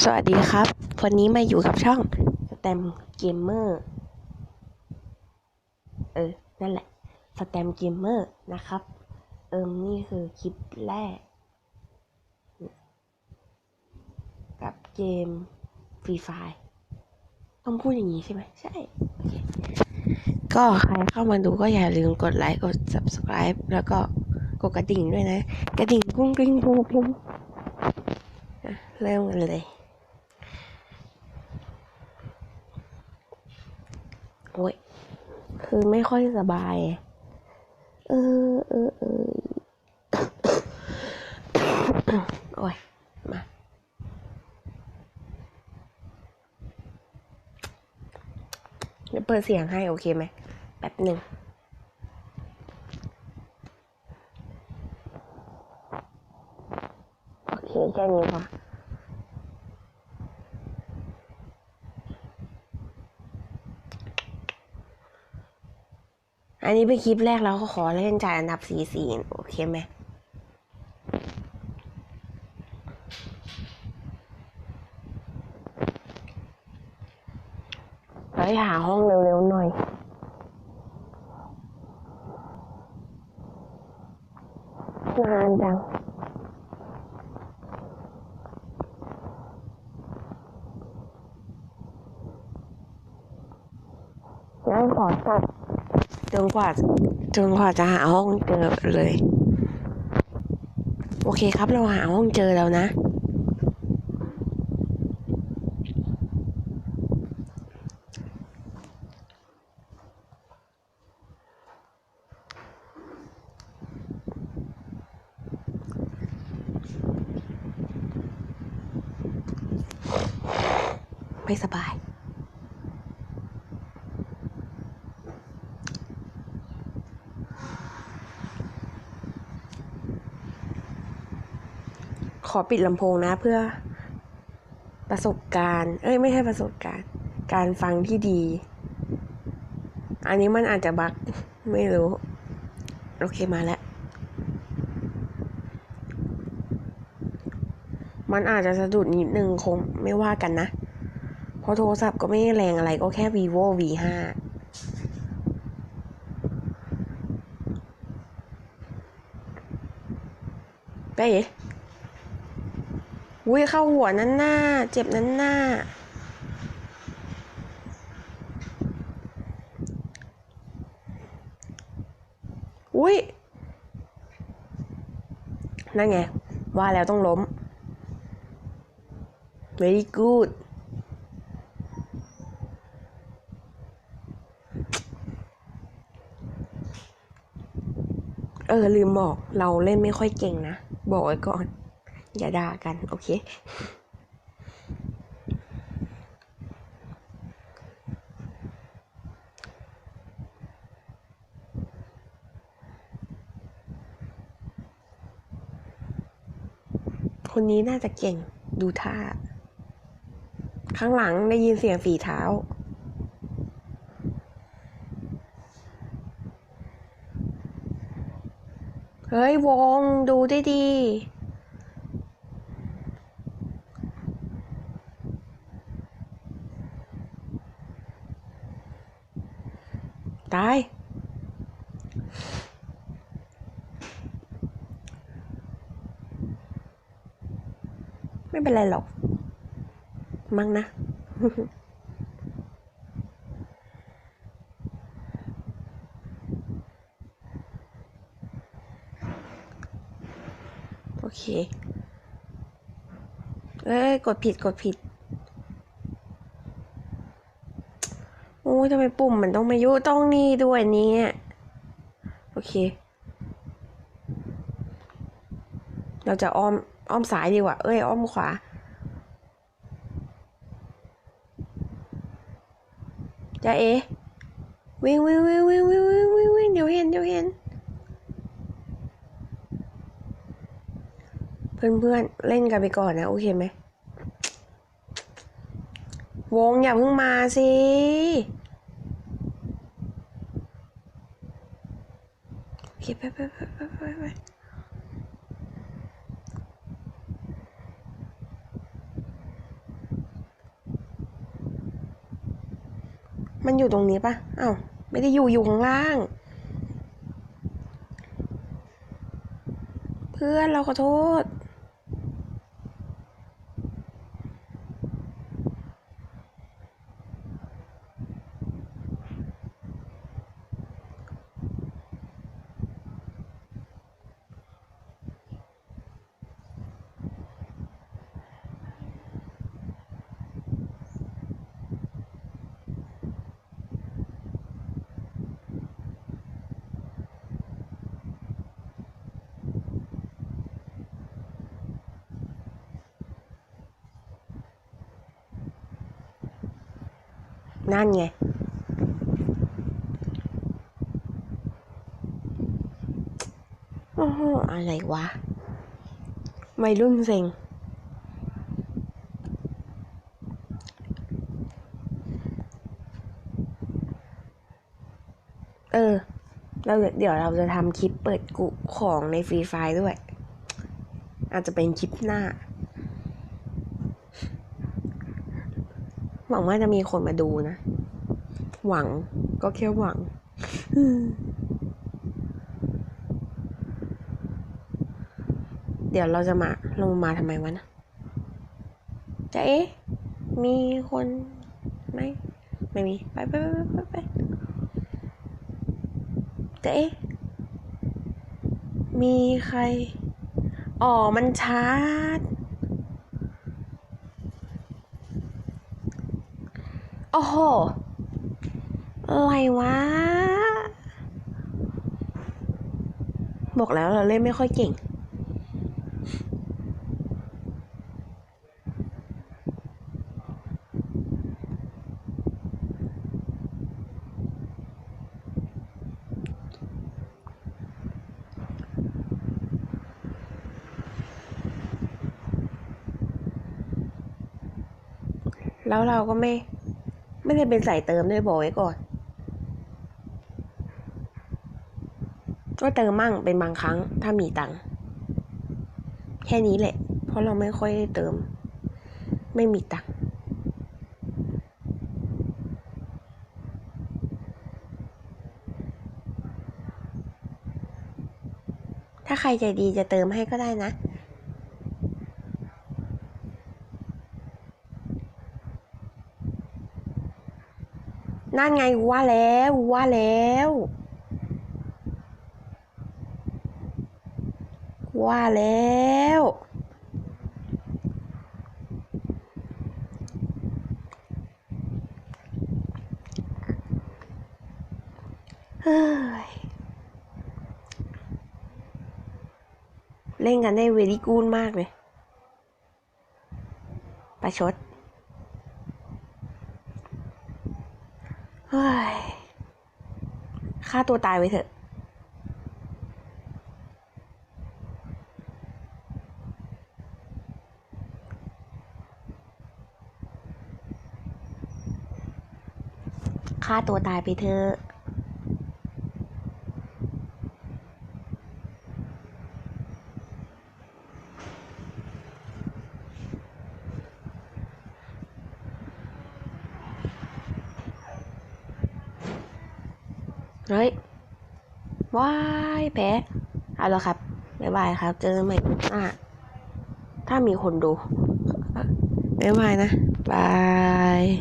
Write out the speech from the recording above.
สวัสดีครับ วันนี้มาอยู่กับช่องสแตมเกมเมอร์เออ นั่นแหละสแตมเกมเมอร์นะครับ เอิมนี่คือคลิปแรก กับเกมฟรีไฟต้องพูดอย่างนี้ใช่ไหมใช่ ก็ใครเข้ามาดูก็อย่าลืมกดไลค์ กด subscribe แล้วก็กดกระดิ่งด้วยนะ กระดิ่งกุ้งกริ้งกุ้งกริ้งเริ่มกันเลย โอ้ยคือไม่ค่อยสบาย เออเออเออโอ้ยมาเดี๋ยวเปิดเสียงให้โอเคไหมแป๊บหนึ่งโอเคแค่นี้พ อันนี้เป็นคลิปแรกแล้วก็ขอเล่นจ่ายอันดับสี่สี่โอเคไหมไปหาห้องเร็วๆหน่อยนานจังนขอตัดจ นกว่า จนกว่าจะหาห้องเจอเลย โอเคครับเราหาห้องเจอแล้วนะ ไม่สบาย ขอปิดลำโพงนะเพื่อประสบการณ์ เอ้ยไม่ใช่ประสบการณ์ การฟังที่ดี อันนี้มันอาจจะบักไม่รู้ โอเคมาแล้ว มันอาจจะสะดุดนิดนึงคงไม่ว่ากันนะ เพราะโทรศัพท์ก็ไม่แรงอะไรก็แค่ vivo v ห้าไป อุ้ยเข้าหัวนั่นหน้า เจ็บนั่นหน้า อุ้ยนั่นไง ว่าแล้วต้องล้ม very good เออ ลืมบอกเราเล่นไม่ค่อยเก่งนะ บอกไว้ก่อน อย่าด่ากัน โอเคคนนี้น่าจะเก่งดูท่า ข้างหลังได้ยินเสียงฝีเท้า เฮ้ย วงดูได้ดี ตาย ไม่เป็นไรหรอก มั้งนะโอเค เอ้ย กดผิด กดผิด โอ้ ยทำไมปุ่มมันต้องมายุต้องนี่ด้วยเนี่ย โอเค เราจะอ้อมอ้อมซ้ายดีกว่า เอ้ย อ้อมขวา จะเอวิ่งวิ่งวิ่งวิ่งวิ่งวิ่งวิ่งวิ่งเดี๋ยวเห็นเดี๋ยวเห็น เพื่อนเพื่อนเล่นกันไปก่อนนะ โอเคไหมวงอย่าเพิ่งมาสิ คไปไปไปไปไปไปมันอยู่ตรงนี้ปะอา้าวไม่ได้อยู่อยู่ข้างล่าง เพื่อนเราขอโทษ นั่นไง โอ้โห อะไรวะ ไม่รุ่นเซ็ง เออ เราเดี๋ยวเราจะทำคลิปเปิดกุของในฟรีไฟด้วย อาจจะเป็นคลิปหน้า หวังว่าจะมีคนมาดูนะ หวังก็แค่หวังเดี๋ยวเราจะมาเรามาทำไมวะนะจะเอ๊ะ มีคนไหมไม่มี ไปไปไปไปไปจะเอ๊ะ มีใคร อ๋อ มันชาร์จ โอ้โห อะไรวะ บอกแล้วเราเล่นไม่ค่อยเก่ง แล้วเราก็ไม่ ไม่ได้เป็นสายเติมด้วยบอกไว้ก่อนก็เติมมั่งเป็นบางครั้งถ้ามีตังค์แค่นี้แหละ เพราะเราไม่ค่อยได้เติม ไม่มีตังค์ถ้าใครใจดีจะเติมให้ก็ได้นะ นั่นไงว่าแล้วว่าแล้วว่าแล้ว เฮ้ย เล่นกันได้เวลี่กูนมากเลย ประชด เฮ้ยฆ่าตัวตายไว้เถอะ ฆ่าตัวตายไปเถอะ เฮ้ยว้ายแพ้เอาละครับบ๊ายบายครับ เจอกันใหม่หน้าถ้ามีคนดูบ๊ายบายนะบาย